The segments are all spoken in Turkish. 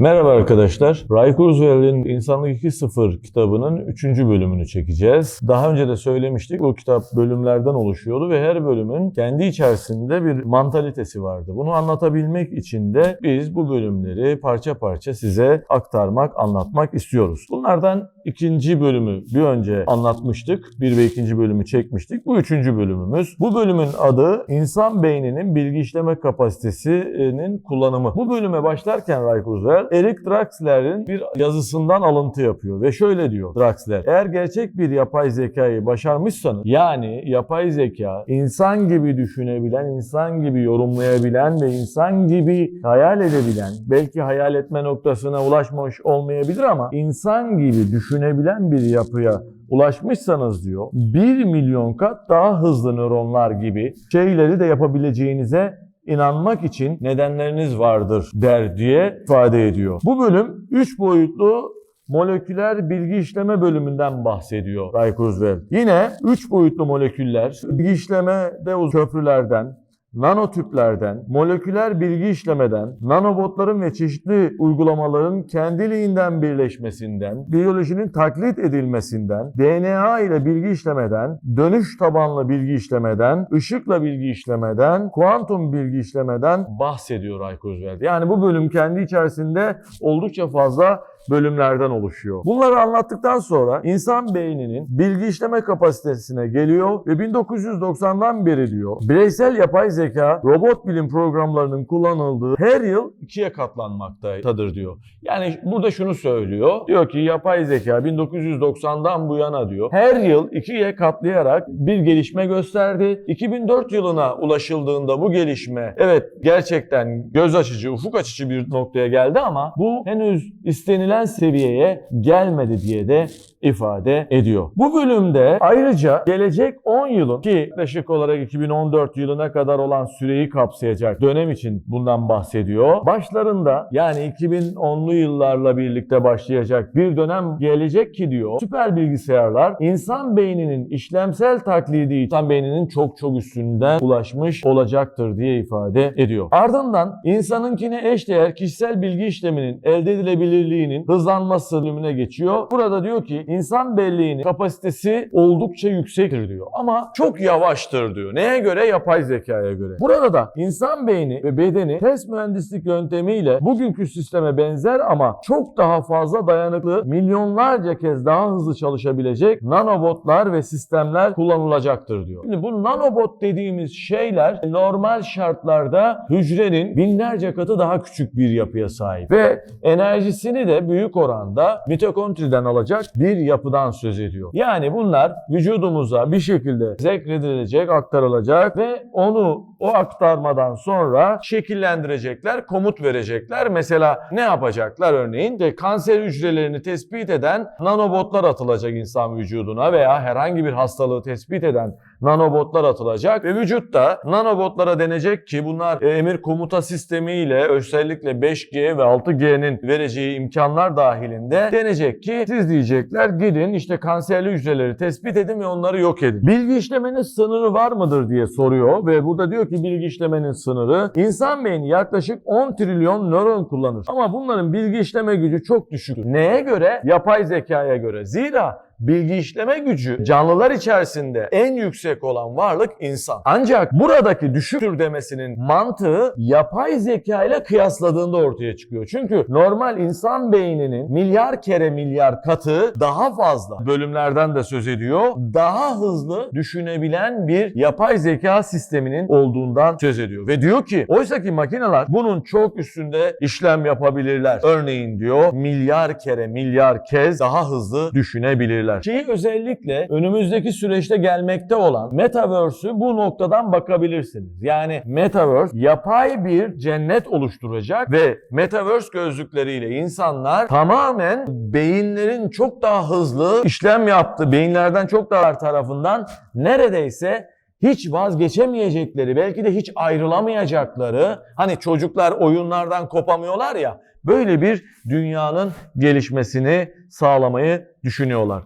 Merhaba arkadaşlar. Ray Kurzweil'in İnsanlık 2.0 kitabının 3. bölümünü çekeceğiz. Daha önce de söylemiştik bu kitap bölümlerden oluşuyordu ve her bölümün kendi içerisinde bir mantalitesi vardı. Bunu anlatabilmek için de biz bu bölümleri parça parça size aktarmak, anlatmak istiyoruz. Bunlardan ikinci bölümü bir önce anlatmıştık. Bir ve ikinci bölümü çekmiştik. Bu üçüncü bölümümüz. Bu bölümün adı insan beyninin bilgi işleme kapasitesinin kullanımı. Bu bölüme başlarken Ray Kurzweil Eric Draxler'in bir yazısından alıntı yapıyor ve şöyle diyor Draxler. Eğer gerçek bir yapay zekayı başarmışsanız yani yapay zeka insan gibi düşünebilen, insan gibi yorumlayabilen ve insan gibi hayal edebilen, belki hayal etme noktasına ulaşmış olmayabilir ama insan gibi düşünebilen bir yapıya ulaşmışsanız diyor 1 milyon kat daha hızlı nöronlar gibi şeyleri de yapabileceğinize inanmak için nedenleriniz vardır der diye ifade ediyor. Bu bölüm 3 boyutlu moleküler bilgi işleme bölümünden bahsediyor Ray Kurzweil. Yine 3 boyutlu moleküller bilgi işlemede köprülerden, nanotüplerden, moleküler bilgi işlemeden, nanobotların ve çeşitli uygulamaların kendiliğinden birleşmesinden, biyolojinin taklit edilmesinden, DNA ile bilgi işlemeden, dönüş tabanlı bilgi işlemeden, ışıkla bilgi işlemeden, kuantum bilgi işlemeden bahsediyor Ray Kurzweil. Yani bu bölüm kendi içerisinde oldukça fazla bölümlerden oluşuyor. Bunları anlattıktan sonra insan beyninin bilgi işleme kapasitesine geliyor ve 1990'dan beri diyor bireysel yapay zeka robot bilim programlarının kullanıldığı her yıl ikiye katlanmaktadır diyor. Yani burada şunu söylüyor. Diyor ki yapay zeka 1990'dan bu yana diyor her yıl ikiye katlayarak bir gelişme gösterdi. 2004 yılına ulaşıldığında bu gelişme evet gerçekten göz açıcı, ufuk açıcı bir noktaya geldi ama bu henüz istenilen seviyeye gelmedi diye de ifade ediyor. Bu bölümde ayrıca gelecek 10 yılın ki yaklaşık olarak 2014 yılına kadar olan süreyi kapsayacak dönem için bundan bahsediyor. Başlarında yani 2010'lu yıllarla birlikte başlayacak bir dönem gelecek ki diyor süper bilgisayarlar insan beyninin işlemsel taklidi insan beyninin çok çok üstünden ulaşmış olacaktır diye ifade ediyor. Ardından insanınkine eşdeğer kişisel bilgi işleminin elde edilebilirliğinin hızlanması bölümüne geçiyor. Burada diyor ki insan belleğinin kapasitesi oldukça yüksektir diyor. Ama çok yavaştır diyor. Neye göre? Yapay zekaya göre. Burada da insan beyni ve bedeni test mühendislik yöntemiyle bugünkü sisteme benzer ama çok daha fazla dayanıklı, milyonlarca kez daha hızlı çalışabilecek nanobotlar ve sistemler kullanılacaktır diyor. Şimdi bu nanobot dediğimiz şeyler normal şartlarda hücrenin binlerce katı daha küçük bir yapıya sahip ve enerjisini de büyük oranda mitokondriden alacak bir yapıdan söz ediyor. Yani bunlar vücudumuza bir şekilde zekredilecek, aktarılacak ve onu o aktarmadan sonra şekillendirecekler, komut verecekler. Mesela ne yapacaklar örneğin? İşte kanser hücrelerini tespit eden nanobotlar atılacak insan vücuduna veya herhangi bir hastalığı tespit eden nanobotlar atılacak ve vücutta nanobotlara denecek ki bunlar e, emir komuta sistemiyle özellikle 5G ve 6G'nin vereceği imkanlar dahilinde denecek ki siz diyecekler gidin işte kanserli hücreleri tespit edin ve onları yok edin. Bilgi işlemenin sınırı var mıdır diye soruyor ve burada diyor ki bilgi işlemenin sınırı insan beyni yaklaşık 10 trilyon nöron kullanır. Ama bunların bilgi işleme gücü çok düşüktür. Neye göre? Yapay zekaya göre. Zira bilgi işleme gücü canlılar içerisinde en yüksek olan varlık insan. Ancak buradaki düşüktür demesinin mantığı yapay zeka ile kıyasladığında ortaya çıkıyor. Çünkü normal insan beyninin milyar kere milyar katı daha fazla bölümlerden de söz ediyor. Daha hızlı düşünebilen bir yapay zeka sisteminin olduğundan söz ediyor. Ve diyor ki oysaki makineler bunun çok üstünde işlem yapabilirler. Örneğin diyor milyar kere milyar kez daha hızlı düşünebilirler. Ki özellikle önümüzdeki süreçte gelmekte olan Metaverse'ü bu noktadan bakabilirsiniz. Yani Metaverse yapay bir cennet oluşturacak ve Metaverse gözlükleriyle insanlar tamamen beyinlerin çok daha hızlı işlem yaptığı, beyinlerden çok daha tarafından neredeyse hiç vazgeçemeyecekleri, belki de hiç ayrılamayacakları, hani çocuklar oyunlardan kopamıyorlar ya, böyle bir dünyanın gelişmesini sağlamayı düşünüyorlar.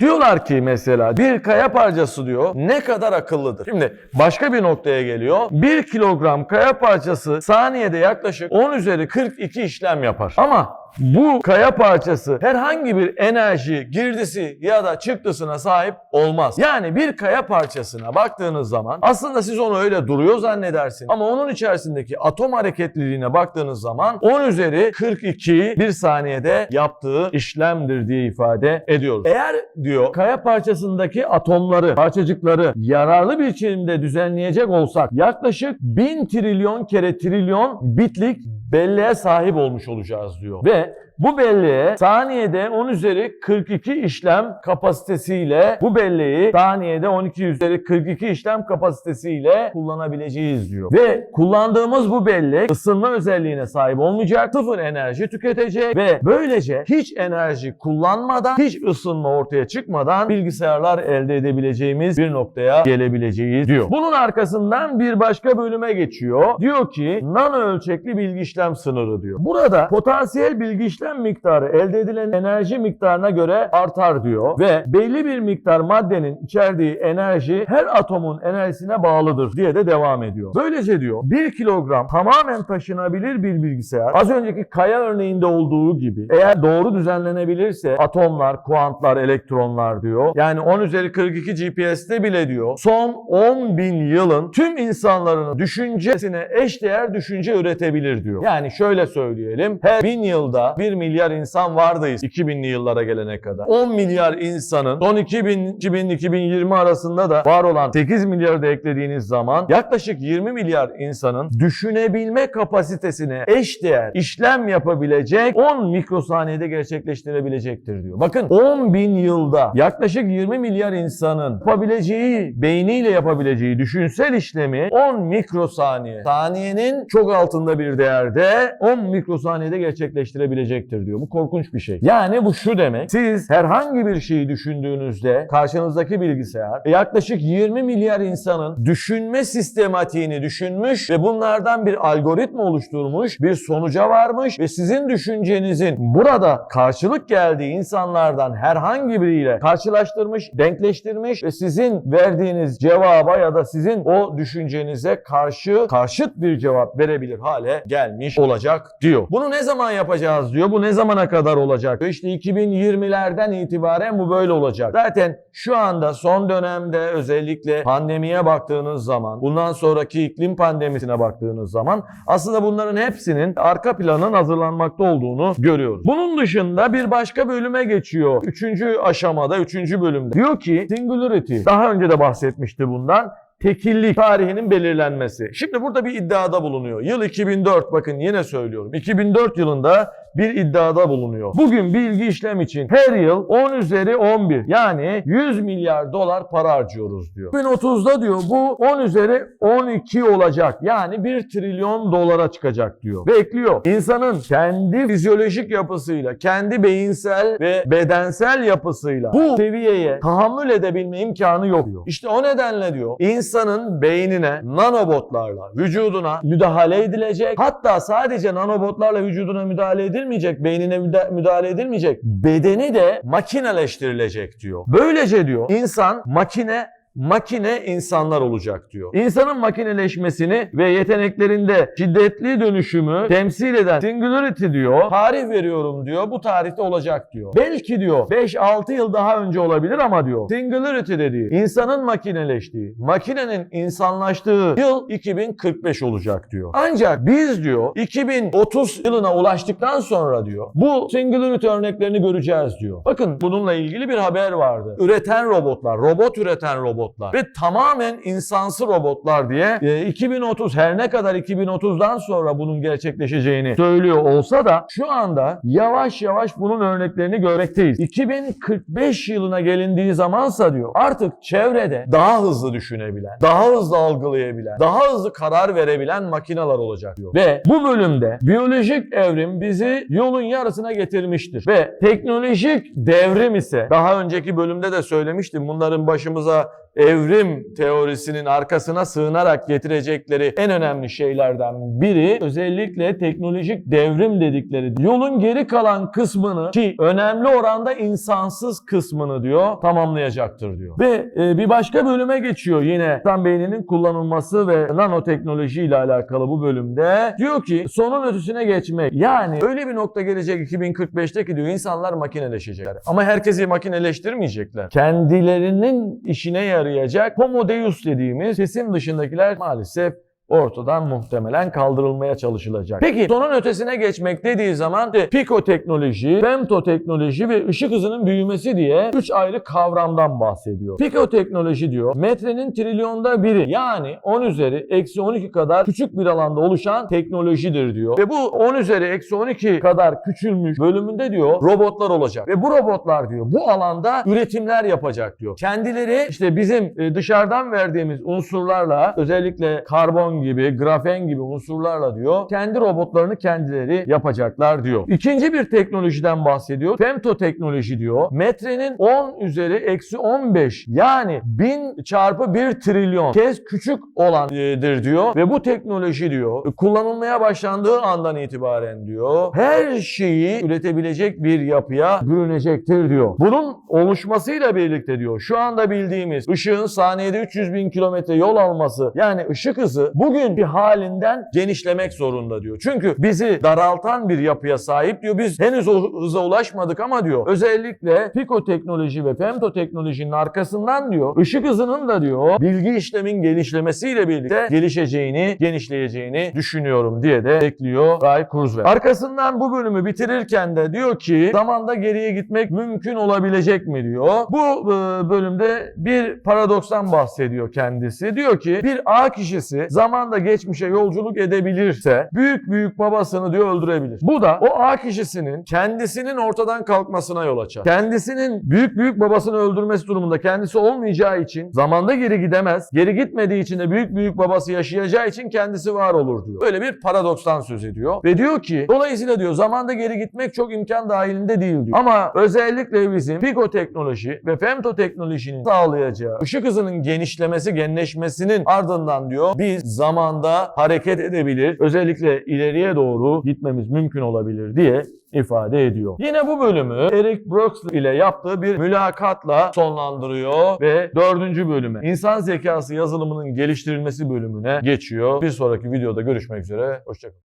Diyorlar ki mesela bir kaya parçası diyor ne kadar akıllıdır. Şimdi başka bir noktaya geliyor. 1 kilogram kaya parçası saniyede yaklaşık 10 üzeri 42 işlem yapar. Ama bu kaya parçası herhangi bir enerji, girdisi ya da çıktısına sahip olmaz. Yani bir kaya parçasına baktığınız zaman aslında siz onu öyle duruyor zannedersiniz. Ama onun içerisindeki atom hareketliliğine baktığınız zaman 10 üzeri 42 bir saniyede yaptığı işlemdir diye ifade ediyoruz. Eğer diyor kaya parçasındaki atomları, parçacıkları yararlı bir biçimde düzenleyecek olsak yaklaşık 1000 trilyon kere trilyon bitlik belleğe sahip olmuş olacağız diyor. Ve bu belleğe saniyede 10 üzeri 42 işlem kapasitesiyle bu belleği saniyede 12 üzeri 42 işlem kapasitesiyle kullanabileceğiz diyor. Ve kullandığımız bu bellek ısınma özelliğine sahip olmayacak, sıfır enerji tüketecek ve böylece hiç enerji kullanmadan, hiç ısınma ortaya çıkmadan bilgisayarlar elde edebileceğimiz bir noktaya gelebileceğiz diyor. Bunun arkasından bir başka bölüme geçiyor. Diyor ki nano ölçekli bilgi işlem sınırı diyor. Burada potansiyel bilgi işlem miktarı elde edilen enerji miktarına göre artar diyor ve belli bir miktar maddenin içerdiği enerji her atomun enerjisine bağlıdır diye de devam ediyor. Böylece diyor 1 kilogram tamamen taşınabilir bir bilgisayar az önceki kaya örneğinde olduğu gibi eğer doğru düzenlenebilirse atomlar, kuantlar, elektronlar diyor. Yani 10 üzeri 42 GPS'te bile diyor son 10 bin yılın tüm insanların düşüncesine eşdeğer düşünce üretebilir diyor. Yani şöyle söyleyelim her bin yılda 1 milyar insan vardayız 2000'li yıllara gelene kadar. 10 milyar insanın son 2000 2000-2020 arasında da var olan 8 milyarı da eklediğiniz zaman yaklaşık 20 milyar insanın düşünebilme kapasitesine eşdeğer işlem yapabilecek 10 mikrosaniyede gerçekleştirebilecektir diyor. Bakın 10 bin yılda yaklaşık 20 milyar insanın yapabileceği, beyniyle yapabileceği düşünsel işlemi 10 mikrosaniye, saniyenin çok altında bir değerde 10 mikrosaniyede gerçekleştirebilecektir diyor. Bu korkunç bir şey. Yani bu şu demek. Siz herhangi bir şeyi düşündüğünüzde karşınızdaki bilgisayar yaklaşık 20 milyar insanın düşünme sistematiğini düşünmüş ve bunlardan bir algoritma oluşturmuş, bir sonuca varmış ve sizin düşüncenizin burada karşılık geldiği insanlardan herhangi biriyle karşılaştırmış, denkleştirmiş ve sizin verdiğiniz cevaba ya da sizin o düşüncenize karşı karşıt bir cevap verebilir hale gelmiş olacak diyor. Bunu ne zaman yapacağız diyor. Bu ne zamana kadar olacak? diyor. İşte 2020'lerden itibaren bu böyle olacak. Zaten şu anda son dönemde özellikle pandemiye baktığınız zaman, bundan sonraki iklim pandemisine baktığınız zaman aslında bunların hepsinin arka planın hazırlanmakta olduğunu görüyoruz. Bunun dışında bir başka bölüme geçiyor. Üçüncü aşamada, üçüncü bölümde. Diyor ki singularity. Daha önce de bahsetmişti bundan tekillik tarihinin belirlenmesi. Şimdi burada bir iddiada bulunuyor. Yıl 2004 bakın yine söylüyorum. 2004 yılında bir iddiada bulunuyor. Bugün bilgi işlem için her yıl 10 üzeri 11 yani 100 milyar dolar para harcıyoruz diyor. 2030'da diyor bu 10 üzeri 12 olacak. Yani 1 trilyon dolara çıkacak diyor. Ve ekliyor. İnsanın kendi fizyolojik yapısıyla, kendi beyinsel ve bedensel yapısıyla bu seviyeye tahammül edebilme imkanı yok diyor. İşte o nedenle diyor insanın beynine nanobotlarla vücuduna müdahale edilecek. Hatta sadece nanobotlarla vücuduna müdahale edilmeyecek, beynine müda- müdahale edilmeyecek. Bedeni de makineleştirilecek diyor. Böylece diyor insan makine makine insanlar olacak diyor. İnsanın makineleşmesini ve yeteneklerinde şiddetli dönüşümü temsil eden singularity diyor. Tarih veriyorum diyor. Bu tarihte olacak diyor. Belki diyor 5-6 yıl daha önce olabilir ama diyor. Singularity dediği insanın makineleştiği, makinenin insanlaştığı yıl 2045 olacak diyor. Ancak biz diyor 2030 yılına ulaştıktan sonra diyor bu singularity örneklerini göreceğiz diyor. Bakın bununla ilgili bir haber vardı. Üreten robotlar, robot üreten robotlar ve tamamen insansı robotlar diye e, 2030 her ne kadar 2030'dan sonra bunun gerçekleşeceğini söylüyor olsa da şu anda yavaş yavaş bunun örneklerini görmekteyiz. 2045 yılına gelindiği zamansa diyor artık çevrede daha hızlı düşünebilen, daha hızlı algılayabilen, daha hızlı karar verebilen makineler olacak diyor. Ve bu bölümde biyolojik evrim bizi yolun yarısına getirmiştir. Ve teknolojik devrim ise daha önceki bölümde de söylemiştim bunların başımıza evrim teorisinin arkasına sığınarak getirecekleri en önemli şeylerden biri özellikle teknolojik devrim dedikleri yolun geri kalan kısmını ki önemli oranda insansız kısmını diyor tamamlayacaktır diyor. Ve e, bir başka bölüme geçiyor yine insan beyninin kullanılması ve nanoteknoloji ile alakalı bu bölümde. Diyor ki sonun ötesine geçmek. Yani öyle bir nokta gelecek 2045'te ki diyor insanlar makineleşecekler. Ama herkesi makineleştirmeyecekler. Kendilerinin işine yarayacak homo deus dediğimiz kesim dışındakiler maalesef ortadan muhtemelen kaldırılmaya çalışılacak. Peki sonun ötesine geçmek dediği zaman de pikoteknoloji, femtoteknoloji ve ışık hızının büyümesi diye üç ayrı kavramdan bahsediyor. Pikoteknoloji diyor metrenin trilyonda biri yani 10 üzeri eksi 12 kadar küçük bir alanda oluşan teknolojidir diyor. Ve bu 10 üzeri eksi 12 kadar küçülmüş bölümünde diyor robotlar olacak. Ve bu robotlar diyor bu alanda üretimler yapacak diyor. Kendileri işte bizim e, dışarıdan verdiğimiz unsurlarla özellikle karbon gibi, grafen gibi unsurlarla diyor kendi robotlarını kendileri yapacaklar diyor. İkinci bir teknolojiden bahsediyor. Femtoteknoloji diyor. Metrenin 10 üzeri eksi 15 yani 1000 çarpı 1 trilyon kez küçük olandır diyor. Ve bu teknoloji diyor kullanılmaya başlandığı andan itibaren diyor her şeyi üretebilecek bir yapıya bürünecektir diyor. Bunun oluşmasıyla birlikte diyor şu anda bildiğimiz ışığın saniyede 300 bin kilometre yol alması yani ışık hızı bugün bir halinden genişlemek zorunda diyor. Çünkü bizi daraltan bir yapıya sahip diyor. Biz henüz o hıza ulaşmadık ama diyor özellikle pikoteknoloji ve femtoteknolojinin arkasından diyor ışık hızının da diyor bilgi işlemin genişlemesiyle birlikte gelişeceğini, genişleyeceğini düşünüyorum diye de ekliyor Ray Kurzweil. Arkasından bu bölümü bitirirken de diyor ki zamanda geriye gitmek mümkün olabilecek mi diyor. Bu e, bölümde bir paradokstan bahsediyor kendisi. Diyor ki bir A kişisi zamanda geçmişe yolculuk edebilirse büyük büyük babasını diyor öldürebilir. Bu da o A kişisinin kendisinin ortadan kalkmasına yol açar. Kendisinin büyük büyük babasını öldürmesi durumunda kendisi olmayacağı için zamanda geri gidemez. Geri gitmediği için de büyük büyük babası yaşayacağı için kendisi var olur diyor. Böyle bir paradokstan söz ediyor. Ve diyor ki dolayısıyla diyor zamanda geri gitmek çok imkan dahilinde değil diyor. Ama özellikle bizim pikoteknoloji ve femtoteknolojinin sağlayacağı ışık hızının genişlemesi, genleşmesinin ardından diyor biz zamanda hareket edebilir, özellikle ileriye doğru gitmemiz mümkün olabilir diye ifade ediyor. Yine bu bölümü Eric Brooks ile yaptığı bir mülakatla sonlandırıyor ve dördüncü bölüme insan zekası yazılımının geliştirilmesi bölümüne geçiyor. Bir sonraki videoda görüşmek üzere. Hoşçakalın.